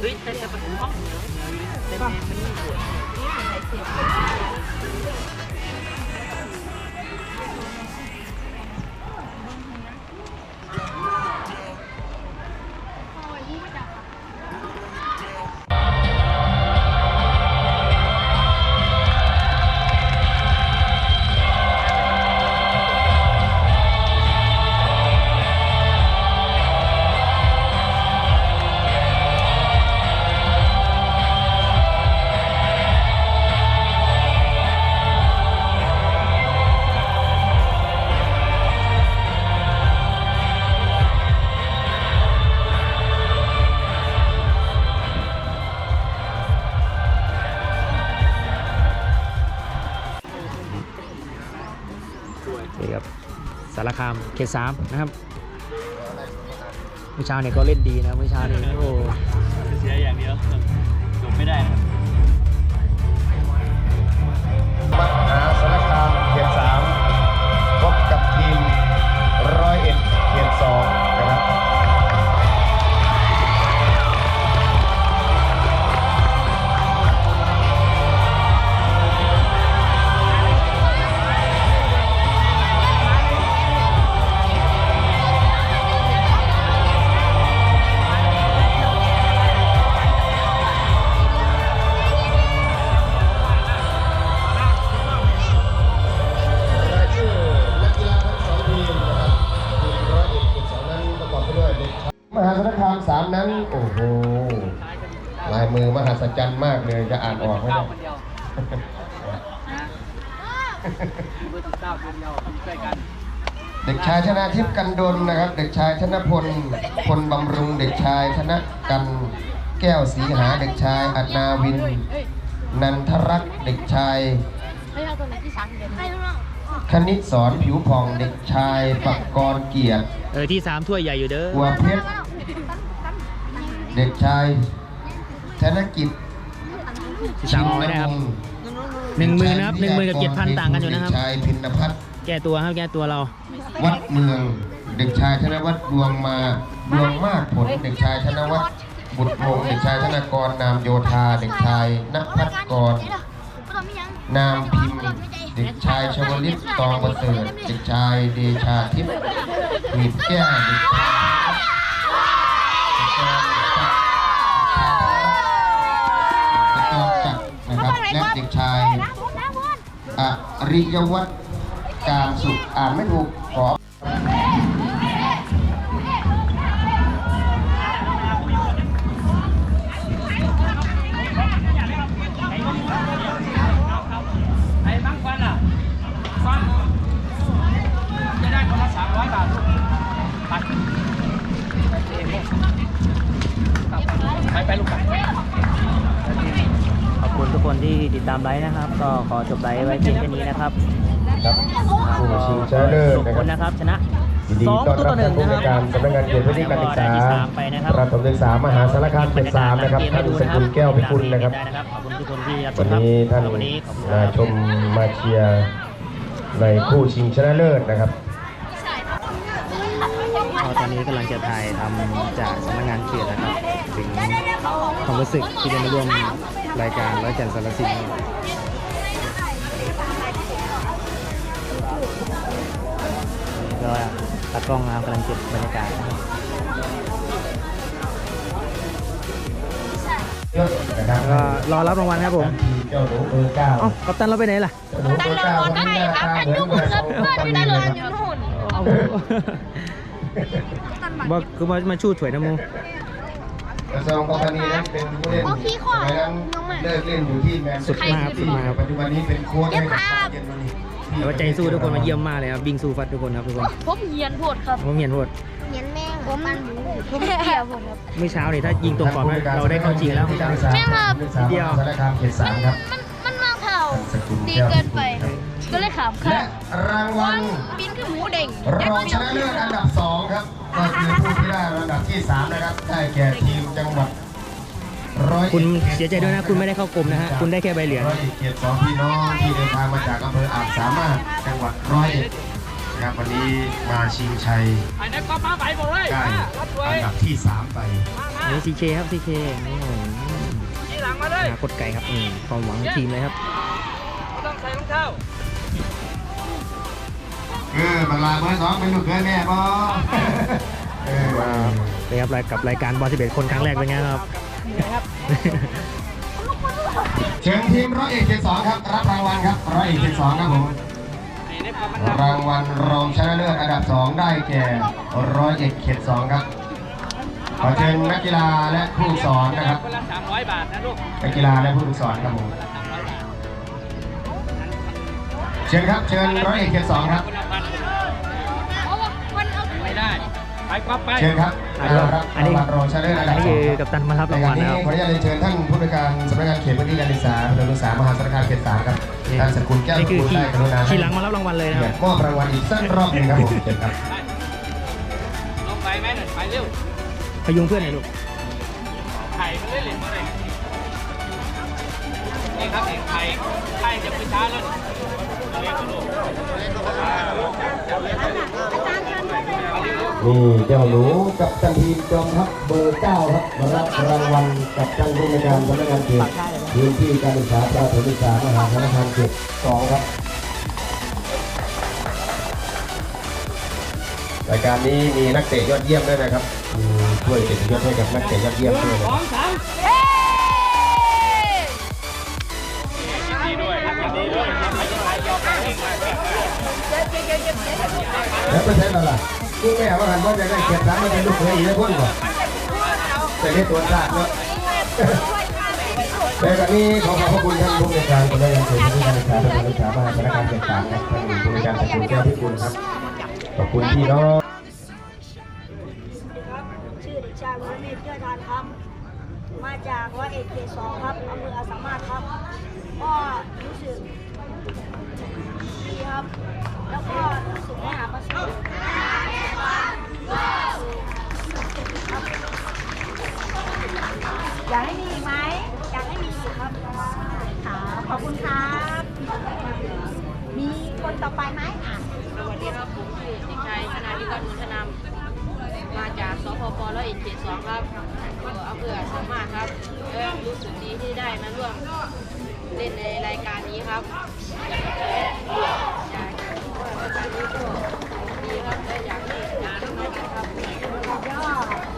เฮ้ยแต่จะประตูห้องเนาะเต็ม่มีหัวไม่มีเสียม ราคามเขตสามนะครับ เมื่อเช้าเนี่ยก็เล่นดีนะเมื่อเช้านี้โอ้ เลยจะอ่านออกไหมเนี่ยเด็กชายชนะทิพย์กันดนนะครับ เด็กชายธนพลพลบำรุง เด็กชายธนกันแก้วสีหา เด็กชายอันาวิน นันทรักษ์เด็กชาย ไม่เอาตัวไหนที่ชักเด่นไม่รู้คณิตสอนผิวผ่องเด็กชายปักกรเกียรติเออที่สามถ้วยใหญ่อยู่เด้อหัวเพชร เด็กชายธนกิจ ที่สามเอาไม่ได้ครับหนึ่งหมื่นนะครับหนึ่งหมื่นกับเจ็ดพันต่างกันอยู่นะครับเด็กชายพินพัฒน์แก้ตัวครับแก้ตัวเรา วัดเมือง เด็กชายธนวัฒน์ดวงมาดวงมากผล เด็กชายธนวัฒน์บุตรวงศ์เด็กชายธนกรนามโยธา เด็กชายณพัฒกร นามพิมพ์ เด็กชายชวลิตตองประเสริฐ เด็กชายเดชาทิพย์หมีแก้วเด็กชาย เด็กชายอริยวัฒน์การสุขอ่านไม่ถูกขอ ไลฟ์นะครับ ก็ขอจบไลฟ์ไว้เพียงแค่นี้นะครับครับผู้ชิงชนะเลิศสรุปนะผคลรับนะครับ ชนะยินดีสองต้อนตัวรับต่อหนึ่งผู้นะในคการัรบสำนักงานเขตพื้นที่การศึกษาแล้วได้ที่สามไปนะครับประถมศึกษามหาสารคามเขตสามนะครับท่านสกุลแก้วพิกุลนะครับได้นะครับขอบคุณทุกคนที่รับชวัมนครับนี้ท่านวันนี้ขอบคุณคมารับชมมาเชียร์ในคู่ชิงชนะเลิศนะครับก็ตอนนี้กำลังจะถ่ายทำจากสำนักงานเขตนะครับ ถึงความรู้สึกที่ได้มาร่วม รายการร้อยแก่นสารสินก็ตากล้องนะครับกำลังเก็บบรรยากาศนะครับนะครับก็รอรับรางวัลครับผมเจ้าหนูเบอร์เก้าเอ้ากัปตันเราไปไหนล่ะเจ้าหนูเบอร์เก้าคนนี้หน้าตาเหมือนกับเพื่อนไม่ได้เลยอยู่นู่นเอาบอกคือมามาชูดถวยน้ำมู กระทรวงกองนีนั้นเป็นผู้เล่นสมัยนั้นเลิกเล่นอยู่ที่แมนสุดมากสุดมากครับ ปัจจุบันนี้เป็นโค้ชให้กับเย็นวันนี้แต่ว่าใจสู้ทุกคนมาเยี่ยมมากเลยครับบิงสู้ฟัดทุกคนครับทุกคนผมเฮียนโพดครับผมเห็นโหดเฮียนแม่งผมมันผมเฮียโพดครับเมื่อเช้าเนี่ยถ้ายิงตรงก่อนนะเราได้เข้าจริงแล้วที่การศึกษาใช่ครับศึกษามหาสารคามเขตสามครับมันมันมาเท่าสกุลดีแก้วเกินไป ก็เลยขำและค่ะรางวัลบินคือหมูเด้งรองชนะเลิศอันดับสองครับก็คือผู้ที่ได้อันดับที่สามนะครับได้แก่ทีมจังหวัดร้อยคุณเสียใจด้วยนะคุณไม่ได้เข้ากรมนะฮะคุณได้แค่ใบเหลืองร้อยเอ็ดเขตสองพี่น้องที่เดินทางมาจากอำเภออาจสามารถจังหวัดร้อยเอ็ดนะครับวันนี้มาชิงชัยไอ้นั่นก็มาไปหมดเลยได้รับด้วยอันดับที่สามไปนี่ซีเคครับซีเคโอ้โหทีหลังมาเลยอนาคตไกลครับอืมความหวังของทีมเลยครับไม่ต้องใส่รองเท้า เออบังลาเบอร์สองเป็นลูกเคยแม่ปอเออไปครับกับรายการบอลสิบเอ็ดคนครั้งแรกเป็นไงครับเชิญทีมร้อยเอกเขตสองครับ รับรางวัลครับร้อยเอกเขตสองครับผมรางวัลรองชนะเลิศอันดับสองได้แก่ร้อยเอกเขตสองครับขอเชิญนักกีฬาและผู้สอนนะครับนักกีฬาและผู้สอนครับผม ชิญครับเชิญร้อยเอกเขตสองครับเพราะว่ามันเอาไม่ได้ไปก๊อฟไปเชิญครับอันนี้รับอันนี้รางวัลรองชนะเลิศระดับอันนี้คือกัปตันมารับรางวัลในะครับขออนุญาตเรียนเชิญท่านผู้ในวยการสำนักงานเขตพื้นที่การศึกษาประถมศึกษามหาสารคามเขตสามครับท่านสกุลแก้วกุลได้กรุณาขี่หลังมารับรางวัลเลยนะครับมอบรางวัลอีกสักรอบหนึ่งครับผมเชิญครับลงไปไหมหน่อยไปเร็วพยุงเพื่อนหน่อยลูกไข่มันเล่นเหรียญมาเลยนี่ครับเองไข่ไข่จะไปช้าแล้วเรียกลูก นี่เจ้าหนูกับตันทีมจอมทัพเบอร์เก้าครับมารับรางวัลกับท่านผู้ในวยการสำนักงานเขตพื้นที่การศึกษาประถมศึกษามหาสารคามเขตสองครับรายการนี้มีนักเตะยอดเยี่ยมด้วยนะครับมีถ้วยเกียรติยศให้กับนักเตะยอดเยี่ยมด้วยนะสคอรับ แล้วไม่ใช่แล้วล่ะลูกแม่ว่ากันว่าจะได้เกียรติสามไม่เป็นลูกเคยอีกได้พ้นก่อนแต่ได้ตัวชาเนาะในวันนี้ขอขอบพระคุณท่านผู้ในการสำนักงานเขตพื้นที่การศึกษาประถมศึกษามหาสารคามเขตสามครับท่านผู้ในการสกุลแก้วพิกุลครับขอบคุณพี่น้องครับชื่อเด็กชายวรเมธเกื้อทานครับมาจากร้อยเอ็ดเขตสองครับอำเภออาสามารถครับก็รู้สึกดีครับ แล้วก็สึกได้หาประสบอยากให้มีอีกไหมอยากให้มีอีกครับค่ะขอบคุณครับ มีคนต่อไปไหมอะสวัสดีครับผมชื่อเด็กชายธนาวิวัฒน์มุทนำมาจากสพปร้อยเอ็ดเขตสองครับก็อำเภอสามารถครับและรู้สึกดีที่ได้มาร่วมเล่นในรายการนี้ครับอยากว่ารายการนี้ก็ดีครับและอยากให้งานมากครับ ไหนคนต่อไป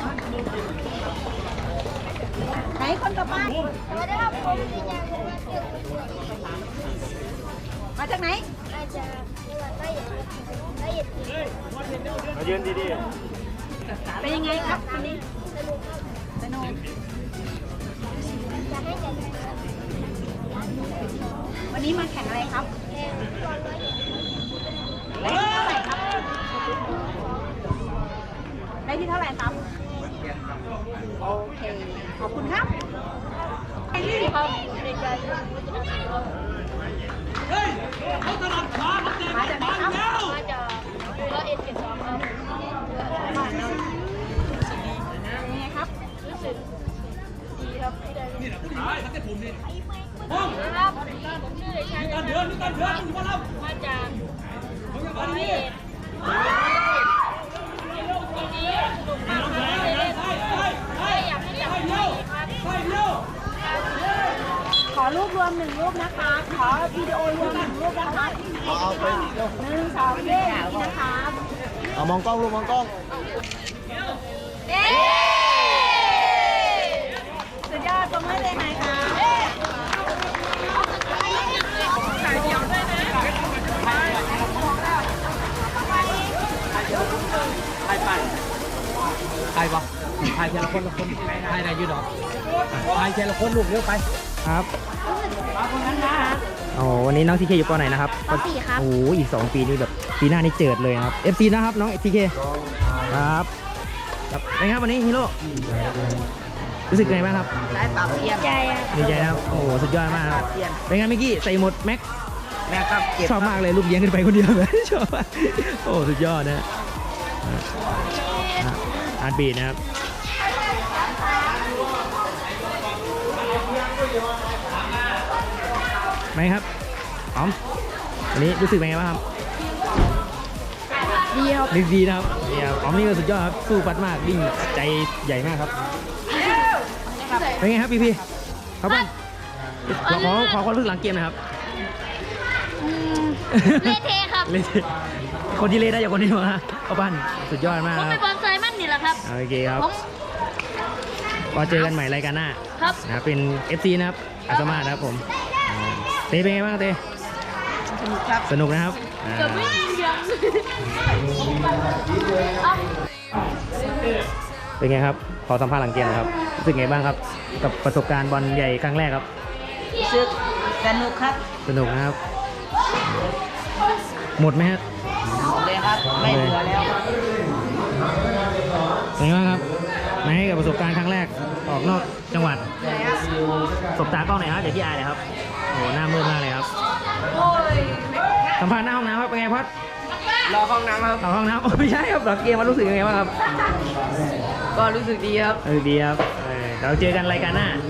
สวัสดีครับผ มางผมเกี่ยวกับมาจากไหนมาจากจังหวัดร้อยเอ็ดร้อยเอ็ดมายืนดีเป็นยังไงครับวันนี้สนุกวันนี้มาแข่งอะไรครับ รูปรวมหนึ่งรูปนะคะ ขอวิดีโอรวมหนึ่งรูปนะคะหนึ่งสองเย้นี่นะคะๆเอามองกล้องลูกมองกล้องสุดยอดตรงให้เลยไหมคะใครไปใครปะใครเทีละคนละคนใครไหนยืดหรอใครเทีละคนลูกเร็วไป ครับโอ้วันนี้น้องทีเคอยู่ปอไหนนะครับปสี่ครับโอ้โหอีก 2 ปีนี่แบบปีหน้านี่เจิดเลยนะครับ FC นะครับน้องทีเคครับครับเป็นไงครับวันนี้ฮีโร่รู้สึกไงบ้างครับได้ปรับเปลี่ยนใจอะดีใจนะครับโอ้โหสุดยอดมากครับเป็นไงเมื่อกี้ใส่หมดแม็กแม่ครับเก็บชอบมากเลยลูกเลี้ยงขึ้นไปคนเดียวเลยชอบมากโอ้สุดยอดนะอะอะอาร์ตบีดนะครับ ไหมครับอ๋อมวันนี้รู้สึกเป็นไงบ้างครับดีครับดีดีนะครับเนี่ยอ๋อมนี่ก็สุดยอดครับ สู้ฟัดมากวิ่งใจใหญ่มากครับ เป็นไงครับพี่พี่ครับผมเราขอขอความรู้สึกหลังเกมหนะครับเละเทครับเล่นคนที่เล่นได้อย่างคนที่มาเอาปั้นสุดยอดมากผมคไปรับบอลไซมันนี่แหละครับ โอเคครับผมก็เจอกันใหม่รายการหน้า ครับนะครับเป็น FC นะครับอาสมานะครับผมอ่าเต้เป็นไงบ้างเต้สนุกครับสนุกนะครับอ่าเกือบไม่ยิงยังเป็นไงครับขอสัมภาษณ์หลังเกมหนะครับรู้สึกไงบ้างครับ กับประสบการณ์บอลใหญ่ครั้งแรกครับ รู้สึกสนุกครับสนุกนะครับ หมดไหมฮะหมดเลยครับ ไม่เหลือแล้วครับเป็นไงบ้างครับไหนกับประสบการณ์ครั้งแรกออกนอกจังหวัด สบตากล้องหน่อยครับเดี๋ยวพี่อายเลยครับโอ้โหหน้ามืดมากเลยครับสัมภาษณ์หน้าห้องน้ำครับเป็นไงพัดรอห้องน้ำครับเอาห้องน้ำโอ้ไม่ใช่ครับหลังเกมมันรู้สึกยังไงบ้างครับก็รู้สึกดีครับเออดีครับเออเราเจอกันรายการหน้าค